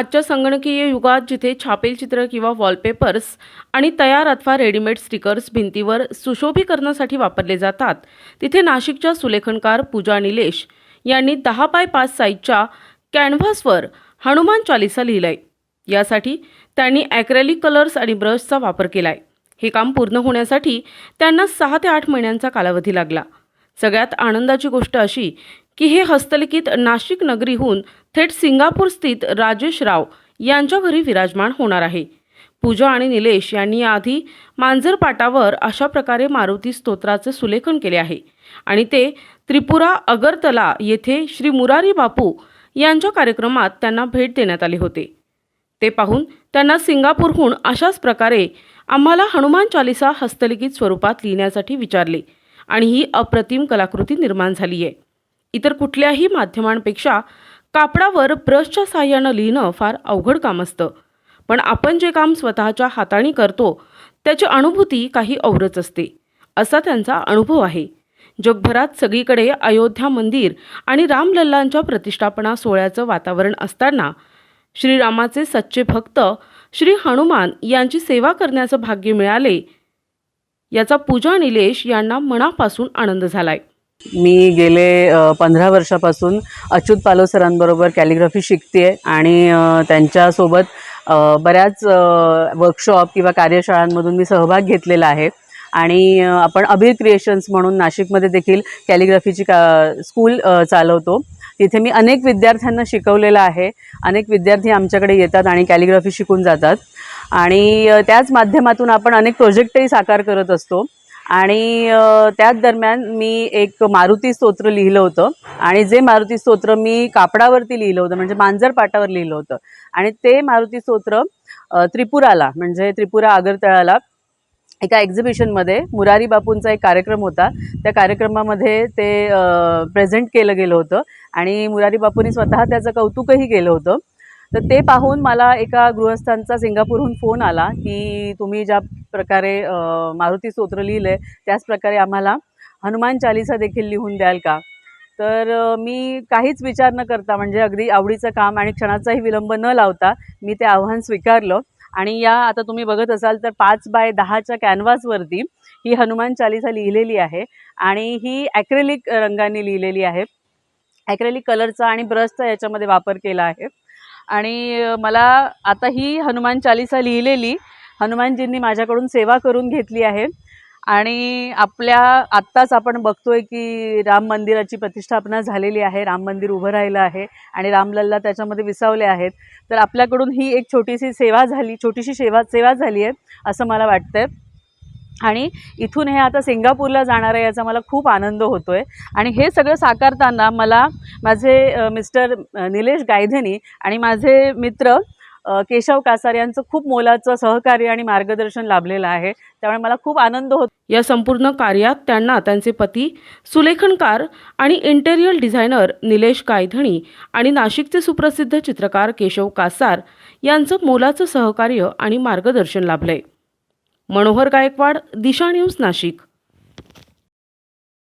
आजच्या संगणकीय युगात जिथे छापेल चित्र किंवा वॉलपेपर्स आणि तयार अथवा रेडीमेड स्टिकर्स भिंतीवर सुशोभीकरणासाठी वापरले जातात तिथे नाशिकच्या सुलेखनकार पूजा निलेश यांनी दहा बाय पाच साईजच्या कॅनव्हासवर हनुमान चालिसा लिहिलंय. यासाठी त्यांनी ॲक्रेलिक कलर्स आणि ब्रशचा वापर केलाय. हे काम पूर्ण होण्यासाठी त्यांना सहा ते आठ महिन्यांचा कालावधी लागला. सगळ्यात आनंदाची गोष्ट अशी की हे हस्तलिखित नाशिक नगरीहून थेट सिंगापूर स्थित राजेश राव यांच्या घरी विराजमान होणार आहे. पूजा आणि निलेश यांनी आधी मांजरपाटावर अशा प्रकारे मारुती स्तोत्राचे सुलेखन केले आहे. आणि ते त्रिपुरा अगरतला येथे श्री मुरारी बापू यांच्या कार्यक्रमात त्यांना भेट देण्यात आले होते. ते पाहून त्यांना सिंगापूरहून अशाच प्रकारे आम्हाला हनुमान चालिसा हस्तलिखित स्वरूपात लिहिण्यासाठी विचारले आणि ही अप्रतिम कलाकृती निर्माण झाली आहे इतर कुठल्याही माध्यमांपेक्षा कापडावर ब्रशच्या साह्यानं लिहिणं फार अवघड काम असतं. पण आपण जे काम स्वतःच्या हाताने करतो त्याची अनुभूती काही औरच असते. असा त्यांचा अनुभव आहे. जगभरात सगळीकडे अयोध्या मंदिर आणि रामलल्लांच्या प्रतिष्ठापना सोहळ्याचं वातावरण असताना श्रीरामाचे सच्चे भक्त श्री हनुमान यांची सेवा करण्याचं भाग्य मिळाले याचा पूजा निलेश यांना मनापासून आनंद झालाय. मी गेले पंधरा वर्षापासून अच्युत पालव सरांबरोबर कॅलिग्राफी शिकते आणि त्यांच्यासोबत बऱ्याच वर्कशॉप किंवा कार्यशाळांमधून मी सहभाग घेतलेला आहे. आणि आपण अभिर क्रिएशन्स म्हणून नाशिकमध्ये देखील कॅलिग्राफीची का स्कूल चालवतो. तिथे मी अनेक विद्यार्थ्यांना शिकवलेलं आहे. अनेक विद्यार्थी आमच्याकडे येतात आणि कॅलिग्राफी शिकून जातात. आणि त्याच माध्यमातून आपण अनेक प्रोजेक्टही साकार करत असतो. आणि त्याच दरम्यान मी एक मारुती स्तोत्र लिहिलं होतं. आणि जे मारुती स्तोत्र मी कापडावरती लिहिलं होतं म्हणजे मांजर पाटावर लिहिलं होतं. आणि ते मारुती स्तोत्र त्रिपुराला म्हणजे त्रिपुरा आगरतळाला एका एक्झिबिशनमध्ये मुरारी बापूंचा एक कार्यक्रम होता. त्या कार्यक्रमामध्ये ते प्रेझेंट केलं गेलं होतं. आणि मुरारी बापूंनी स्वतः त्याचं कौतुकही केलं होतं. तर ते पाहून मला एका गृहस्थांचा सिंगापूरहून फोन आला की तुम्ही ज्या प्रकारे मारुती स्तोत्र लिहिलं आहे त्याचप्रकारे आम्हाला हनुमान चालिसा देखील लिहून द्याल का? तर मी काहीच विचार न करता म्हणजे अगदी आवडीचं काम आणि क्षणाचाही विलंब न लावता मी ते आव्हान स्वीकारलं. आणि या आता तुम्ही बघत असाल तर पाच बाय दहाच्या कॅनव्हासवरती ही हनुमान चालिसा लिहिलेली आहे. आणि ही ॲक्रेलिक रंगाने लिहिलेली आहे. ॲक्रेलिक कलरचा आणि ब्रशचा याच्यामध्ये वापर केला आहे. आणि मला आता ही हनुमान चालिसा लिहिलेली हनुमानजींनी माझ्याकडून सेवा करून घेतली आहे. आणि आपल्या आत्ताच आपण बघतोय की राम मंदिराची प्रतिष्ठापना झालेली आहे. राम मंदिर उभं राहिलं आहे आणि रामलल्ला त्याच्यामध्ये विसावले आहेत. तर आपल्याकडून ही एक छोटीशी सेवा झाली छोटीशी सेवा सेवा झाली आहे असं मला वाटतंय. आणि इथून हे आता सिंगापूरला जाणार आहे याचा मला खूप आनंद होतो आहे आणि हे सगळं साकारताना मला माझे मिस्टर निलेश गायधनी आणि माझे मित्र केशव कासार यांचं खूप मोलाचं सहकार्य आणि मार्गदर्शन लाभलेलं आहे. त्यामुळे मला खूप आनंद होतो या संपूर्ण कार्यात त्यांना त्यांचे पती सुलेखनकार आणि इंटेरियर डिझायनर निलेश गायधणी आणि नाशिकचे सुप्रसिद्ध चित्रकार केशव कासार यांचं मोलाचं सहकार्य आणि मार्गदर्शन लाभलंय. मनोहर गायकवाड दिशा न्यूज नाशिक.